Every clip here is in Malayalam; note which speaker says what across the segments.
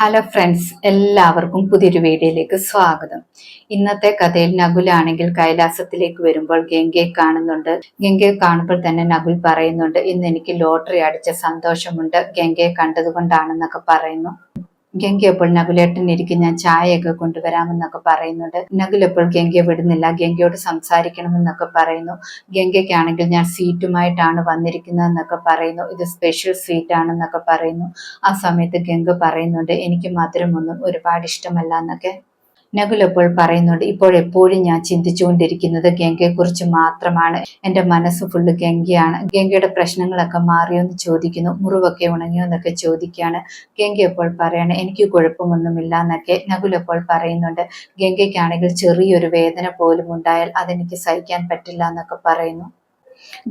Speaker 1: ഹലോ ഫ്രണ്ട്സ് എല്ലാവർക്കും പുതിയൊരു വീഡിയോയിലേക്ക് സ്വാഗതം. ഇന്നത്തെ കഥയിൽ നകുലാണെങ്കിൽ കൈലാസത്തിലേക്ക് വരുമ്പോൾ ഗംഗയെ കാണുന്നുണ്ട്. ഗംഗയെ കാണുമ്പോൾ തന്നെ നകുൽ പറയുന്നുണ്ട് ഇന്ന് എനിക്ക് ലോട്ടറി അടിച്ച സന്തോഷമുണ്ട്. ഗംഗയെ കണ്ടതുകൊണ്ടാണെന്നൊക്കെ പറയുന്നു. ഗംഗ അപ്പോൾ നകുലേട്ടൻ ഇരിക്കും ഞാൻ ചായയൊക്കെ കൊണ്ടുവരാമെന്നൊക്കെ പറയുന്നുണ്ട്. നകുൽ എപ്പോൾ ഗംഗയെ വിടുന്നില്ല. ഗംഗയോട് സംസാരിക്കണമെന്നൊക്കെ പറയുന്നു. ഗംഗയ്ക്കാണെങ്കിൽ ഞാൻ സീറ്റുമായിട്ടാണ് വന്നിരിക്കുന്നതെന്നൊക്കെ പറയുന്നു. ഇത് സ്പെഷ്യൽ സീറ്റ് ആണെന്നൊക്കെ പറയുന്നു. ആ സമയത്ത് ഗംഗ പറയുന്നുണ്ട് എനിക്ക് മധുരമൊന്നും ഒരുപാട് ഇഷ്ടമല്ല എന്നൊക്കെ. നകുൽ എപ്പോൾ പറയുന്നുണ്ട് ഇപ്പോൾ എപ്പോഴും ഞാൻ ചിന്തിച്ചുകൊണ്ടിരിക്കുന്നത് ഗംഗയെക്കുറിച്ച് മാത്രമാണ്. എന്റെ മനസ്സ് ഫുള്ള് ഗംഗയാണ്. ഗംഗയുടെ പ്രശ്നങ്ങളൊക്കെ മാറിയോ എന്ന് ചോദിക്കുന്നു മുറിവൊക്കെ ഉണങ്ങിയോ എന്നൊക്കെ ചോദിക്കുകയാണ്. ഗംഗ എപ്പോൾ പറയണം എനിക്ക് കുഴപ്പമൊന്നുമില്ല എന്നൊക്കെ നകുൽ എപ്പോൾ പറയുന്നുണ്ട്. ഗംഗയ്ക്കാണെങ്കിൽ ചെറിയൊരു വേദന പോലും ഉണ്ടായാൽ അതെനിക്ക് സഹിക്കാൻ പറ്റില്ല എന്നൊക്കെ പറയുന്നു.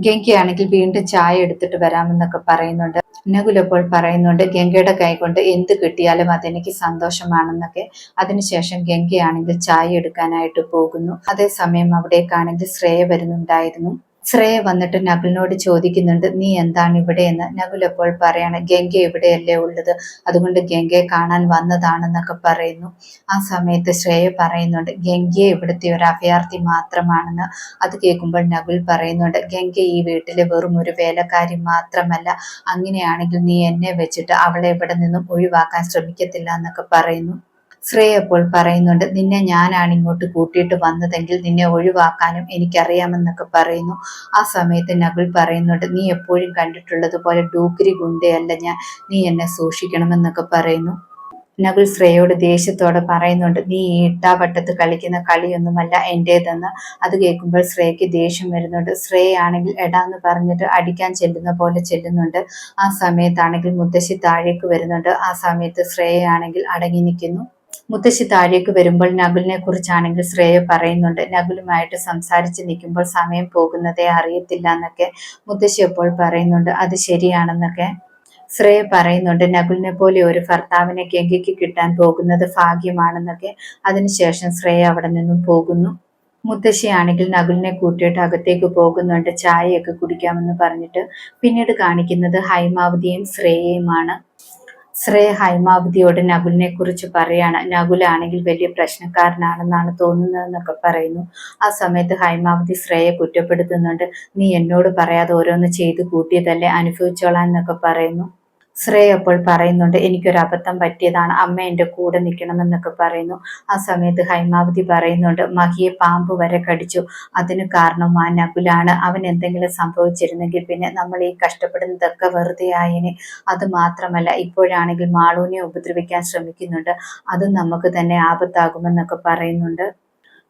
Speaker 1: ഗംഗയാണെങ്കിൽ വീണ്ടും ചായ എടുത്തിട്ട് വരാമെന്നൊക്കെ പറയുന്നുണ്ട്. നകുൽ പറയുന്നുണ്ട് ഗംഗയുടെ കൈ കൊണ്ട് എന്ത് കിട്ടിയാലും അതെനിക്ക് സന്തോഷമാണെന്നൊക്കെ. അതിനുശേഷം ഗംഗയാണെങ്കിൽ ചായ എടുക്കാനായിട്ട് പോകുന്നു. അതേസമയം അവിടേക്കാണെങ്കിൽ ശ്രേയ വരുന്നുണ്ടായിരുന്നു. ശ്രേയ വന്നിട്ട് നകുലിനോട് ചോദിക്കുന്നുണ്ട് നീ എന്താണ് ഇവിടെ? എന്ന്. നകുൽ അപ്പോൾ പറയാണ് ഗംഗ ഇവിടെയല്ലേ ഉള്ളത്? അതുകൊണ്ട് ഗംഗയെ കാണാൻ വന്നതാണെന്നൊക്കെ പറയുന്നു. ആ സമയത്ത് ശ്രേയ പറയുന്നുണ്ട് ഗംഗയെ ഇവിടുത്തെ ഒരു അഭയാർത്ഥി മാത്രമാണെന്ന്. അത് കേൾക്കുമ്പോൾ നകുൽ പറയുന്നുണ്ട് ഗംഗ ഈ വീട്ടിലെ വെറും ഒരു വേലക്കാരി മാത്രമല്ല. അങ്ങനെയാണെങ്കിൽ നീ എന്നെ വെച്ചിട്ട് അവളെ ഇവിടെ നിന്നും ഒഴിവാക്കാൻ ശ്രമിക്കത്തില്ല എന്നൊക്കെ പറയുന്നു. ശ്രേയ അപ്പോൾ പറയുന്നുണ്ട് നിന്നെ ഞാനാണ് ഇങ്ങോട്ട് കൂട്ടിയിട്ട് വന്നതെങ്കിൽ നിന്നെ ഒഴിവാക്കാനും എനിക്കറിയാമെന്നൊക്കെ പറയുന്നു. ആ സമയത്ത് നകുൽ പറയുന്നുണ്ട് നീ എപ്പോഴും കണ്ടിട്ടുള്ളത് പോലെ ഡൂക്കിരി ഗുണ്ടയല്ല ഞാൻ നീ എന്നെ സൂക്ഷിക്കണമെന്നൊക്കെ പറയുന്നു. നകുൽ ശ്രേയോട് ദേഷ്യത്തോടെ പറയുന്നുണ്ട് നീ ഈ ഇട്ടാവട്ടത്ത് കളിക്കുന്ന കളിയൊന്നുമല്ല എന്റേതെന്ന് അത് കേൾക്കുമ്പോൾ ശ്രേയ്ക്ക് ദേഷ്യം വരുന്നുണ്ട് ശ്രേയാണെങ്കിൽ എടാന്ന് പറഞ്ഞിട്ട് അടിക്കാൻ ചെല്ലുന്ന പോലെ ചെല്ലുന്നുണ്ട്. ആ സമയത്താണെങ്കിൽ മുത്തശ്ശി താഴേക്ക് വരുന്നുണ്ട് ആ സമയത്ത് ശ്രേയാണെങ്കിൽ അടങ്ങി നിൽക്കുന്നു. മുത്തശ്ശി താഴേക്ക് വരുമ്പോൾ നകുലിനെ കുറിച്ചാണെങ്കിൽ ശ്രേയ പറയുന്നുണ്ട്. നകുലുമായിട്ട് സംസാരിച്ച് നിൽക്കുമ്പോൾ സമയം പോകുന്നതേ അറിയത്തില്ല എന്നൊക്കെ മുത്തശ്ശി എപ്പോൾ പറയുന്നുണ്ട്. അത് ശരിയാണെന്നൊക്കെ ശ്രേയ പറയുന്നുണ്ട്. നകുലിനെ പോലെ ഒരു ഭർത്താവിനെ ഗംഗയ്ക്ക് കിട്ടാൻ പോകുന്നത് ഭാഗ്യമാണെന്നൊക്കെ അതിനുശേഷം ശ്രേയ അവിടെ നിന്നും പോകുന്നു. മുത്തശ്ശിയാണെങ്കിൽ നകുലിനെ കൂട്ടിയിട്ട് അകത്തേക്ക് പോകുന്നുണ്ട്. ചായയൊക്കെ കുടിക്കാമെന്ന് പറഞ്ഞിട്ട് പിന്നീട് കാണിക്കുന്നത് ഹൈമാവതിയും ശ്രേയയുമാണ്. ശ്രേയ ഹൈമാവതിയോട് നകുലിനെ കുറിച്ച് പറയാണ്. നകുലാണെങ്കിൽ വലിയ പ്രശ്നക്കാരനാണെന്നാണ് തോന്നുന്നതെന്നൊക്കെ പറയുന്നു. ആ സമയത്ത് ഹൈമാവതി ശ്രേയെ കുറ്റപ്പെടുത്തുന്നുണ്ട്. നീ എന്നോട് പറയാതെ ഓരോന്ന് ചെയ്ത് കൂട്ടിയതല്ലേ അനുഭവിച്ചോളാം എന്നൊക്കെ പറയുന്നു. ശ്രേയ അപ്പോൾ പറയുന്നുണ്ട് എനിക്കൊരു അബദ്ധം പറ്റിയതാണ് അമ്മ എന്റെ കൂടെ നിൽക്കണം എന്നൊക്കെ പറയുന്നു. ആ സമയത്ത് ഹൈമാവതി പറയുന്നുണ്ട് മഹിയെ പാമ്പ് വരെ കടിച്ചു. അതിന് കാരണം ആ നകുലാണ്. അവൻ എന്തെങ്കിലും സംഭവിച്ചിരുന്നെങ്കിൽ പിന്നെ നമ്മൾ ഈ കഷ്ടപ്പെടുന്നതൊക്കെ വെറുതെ ആയനെ. അത് മാത്രമല്ല ഇപ്പോഴാണെങ്കിൽ മാളൂനെ ഉപദ്രവിക്കാൻ ശ്രമിക്കുന്നുണ്ട്. അതും നമുക്ക് തന്നെ ആപത്താകുമെന്നൊക്കെ പറയുന്നുണ്ട്.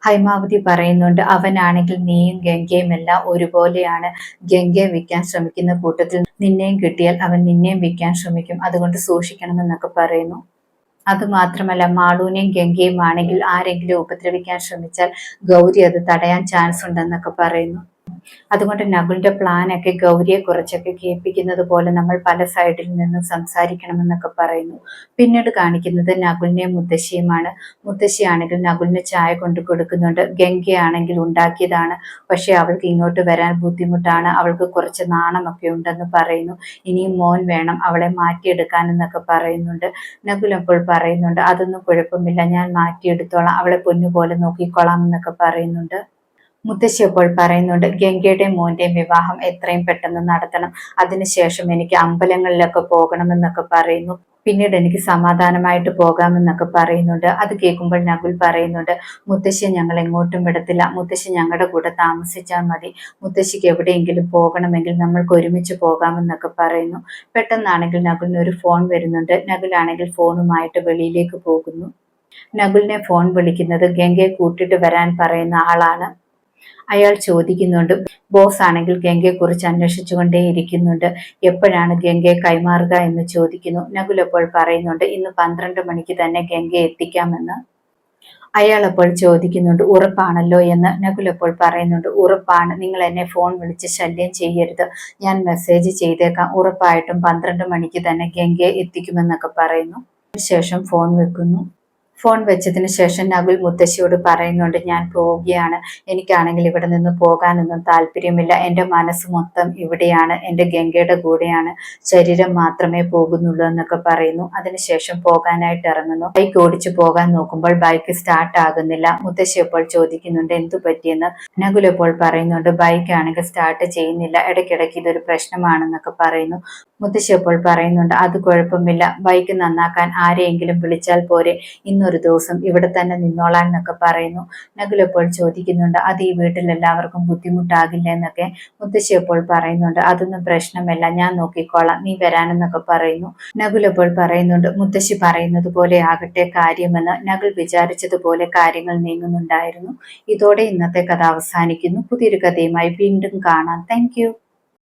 Speaker 1: ഹൈമാവതി പറയുന്നുണ്ട് അവനാണെങ്കിൽ നീയും ഗംഗയും എല്ലാം ഒരുപോലെയാണ്. ഗംഗയെ വിൽക്കാൻ ശ്രമിക്കുന്ന കൂട്ടത്തിൽ നിന്നെയും കിട്ടിയാൽ അവൻ നിന്നെയും വിൽക്കാൻ ശ്രമിക്കും. അതുകൊണ്ട് സൂക്ഷിക്കണമെന്നൊക്കെ പറയുന്നു. അതുമാത്രമല്ല മാളൂനെയും ഗംഗയും ആണെങ്കിൽ ആരെങ്കിലും ഉപദ്രവിക്കാൻ ശ്രമിച്ചാൽ ഗൗരി അത് തടയാൻ ചാൻസ് ഉണ്ടെന്നൊക്കെ പറയുന്നു. അതുകൊണ്ട് നകുലിന്റെ പ്ലാനൊക്കെ ഗൗരിയെ കുറച്ചൊക്കെ കേൾപ്പിക്കുന്നത് പോലെ നമ്മൾ പല സൈഡിൽ നിന്നും സംസാരിക്കണമെന്നൊക്കെ പറയുന്നു. പിന്നീട് കാണിക്കുന്നത് നകുലിനെ മുത്തശ്ശിയുമാണ്. മുത്തശ്ശിയാണെങ്കിൽ നകുലിന് ചായ കൊണ്ടു കൊടുക്കുന്നുണ്ട്. ഗംഗയാണെങ്കിൽ ഉണ്ടാക്കിയതാണ്. പക്ഷെ അവൾക്ക് ഇങ്ങോട്ട് വരാൻ ബുദ്ധിമുട്ടാണ്. അവൾക്ക് കുറച്ച് നാണമൊക്കെ ഉണ്ടെന്ന് പറയുന്നു. ഇനിയും മോൻ വേണം അവളെ മാറ്റിയെടുക്കാൻ എന്നൊക്കെ പറയുന്നുണ്ട്. നകുൽ അപ്പോൾ പറയുന്നുണ്ട് അതൊന്നും കുഴപ്പമില്ല. ഞാൻ മാറ്റിയെടുത്തോളാം. അവളെ പൊന്നുപോലെ നോക്കിക്കൊള്ളാം എന്നൊക്കെ പറയുന്നുണ്ട്. മുത്തശ്ശി പറയുന്നുണ്ട് ഗംഗയുടെയും മോന്റെയും വിവാഹം എത്രയും പെട്ടെന്ന് നടത്തണം. അതിനുശേഷം എനിക്ക് അമ്പലങ്ങളിലൊക്കെ പോകണമെന്നൊക്കെ പറയുന്നു. പിന്നീട് എനിക്ക് സമാധാനമായിട്ട് പോകാമെന്നൊക്കെ പറയുന്നുണ്ട്. അത് കേൾക്കുമ്പോൾ നകുൽ പറയുന്നുണ്ട് മുത്തശ്ശി ഞങ്ങൾ എങ്ങോട്ടും വിടത്തില്ല. മുത്തശ്ശി ഞങ്ങളുടെ കൂടെ താമസിച്ചാൽ മതി. മുത്തശ്ശിക്ക് എവിടെയെങ്കിലും പോകണമെങ്കിൽ നമ്മൾക്ക് ഒരുമിച്ച് പോകാമെന്നൊക്കെ പറയുന്നു. പെട്ടെന്നാണെങ്കിൽ നകുലിന് ഒരു ഫോൺ വരുന്നുണ്ട്. നകുലാണെങ്കിൽ ഫോണുമായിട്ട് വെളിയിലേക്ക് പോകുന്നു. നകുലിനെ ഫോൺ വിളിക്കുന്നത് ഗംഗയെ കൂട്ടിട്ട് വരാൻ പറയുന്ന ആളാണ്. അയാൾ ചോദിക്കുന്നുണ്ട് ബോസ് ആണെങ്കിൽ ഗംഗയെ കുറിച്ച് അന്വേഷിച്ചുകൊണ്ടേ ഇരിക്കുന്നുണ്ട്. എപ്പോഴാണ് ഗംഗയെ കൈമാറുക എന്ന് ചോദിക്കുന്നു. നകുൽ അപ്പോൾ പറയുന്നുണ്ട് ഇന്ന് പന്ത്രണ്ട് മണിക്ക് തന്നെ ഗംഗയെ എത്തിക്കാമെന്ന്. അയാൾ അപ്പോൾ ചോദിക്കുന്നുണ്ട് ഉറപ്പാണല്ലോ എന്ന്. നകുൽ അപ്പോൾ പറയുന്നുണ്ട് ഉറപ്പാണ്. നിങ്ങൾ എന്നെ ഫോൺ വിളിച്ച് ശല്യം ചെയ്യരുത്. ഞാൻ മെസ്സേജ് ചെയ്തേക്കാം. ഉറപ്പായിട്ടും പന്ത്രണ്ട് മണിക്ക് തന്നെ ഗംഗയെ എത്തിക്കുമെന്നൊക്കെ പറയുന്നു. ശേഷം ഫോൺ വെക്കുന്നു. ഫോൺ വെച്ചതിന് ശേഷം നകുൽ മുത്തശ്ശിയോട് പറയുന്നുണ്ട് ഞാൻ പോവുകയാണ്. എനിക്കാണെങ്കിൽ ഇവിടെ നിന്ന് പോകാനൊന്നും താല്പര്യമില്ല. എന്റെ മനസ്സ് മൊത്തം ഇവിടെയാണ്. എന്റെ ഗംഗയുടെ കൂടെയാണ്. ശരീരം മാത്രമേ പോകുന്നുള്ളൂ എന്നൊക്കെ പറയുന്നു. അതിനുശേഷം പോകാനായിട്ട് ഇറങ്ങുന്നു. ബൈക്ക് ഓടിച്ചു പോകാൻ നോക്കുമ്പോൾ ബൈക്ക് സ്റ്റാർട്ട് ആകുന്നില്ല. മുത്തശ്ശി അപ്പോൾ ചോദിക്കുന്നുണ്ട് എന്തു പറ്റിയെന്ന്? നകുൽ ഇപ്പോൾ പറയുന്നുണ്ട് ബൈക്ക് ആണെങ്കിൽ സ്റ്റാർട്ട് ചെയ്യുന്നില്ല. ഇടയ്ക്കിടയ്ക്ക് ഇതൊരു പ്രശ്നമാണെന്നൊക്കെ പറയുന്നു. മുത്തശ്ശി അപ്പോൾ പറയുന്നുണ്ട് അത് കുഴപ്പമില്ല. ബൈക്ക് നന്നാക്കാൻ ആരെയെങ്കിലും വിളിച്ചാൽ പോരെ. ഇന്നൊരു ദിവസം ഇവിടെ തന്നെ നിന്നോളാൻ എന്നൊക്കെ പറയുന്നു. നഗുൽ അപ്പോൾ ചോദിക്കുന്നുണ്ട് അത് ഈ വീട്ടിൽ എല്ലാവർക്കും ബുദ്ധിമുട്ടാകില്ല എന്നൊക്കെ മുത്തശ്ശി അപ്പോൾ പറയുന്നുണ്ട്. അതൊന്നും പ്രശ്നമല്ല ഞാൻ നോക്കിക്കോളാം നീ വരാനെന്നൊക്കെ പറയുന്നു. നഗുൽ അപ്പോൾ പറയുന്നുണ്ട് മുത്തശ്ശി പറയുന്നത് പോലെ ആകട്ടെ കാര്യമെന്ന്. നഗുൽ വിചാരിച്ചതുപോലെ കാര്യങ്ങൾ നീങ്ങുന്നുണ്ടായിരുന്നു. ഇതോടെ ഇന്നത്തെ കഥ അവസാനിക്കുന്നു. പുതിയൊരു കഥയുമായി വീണ്ടും കാണാം. താങ്ക്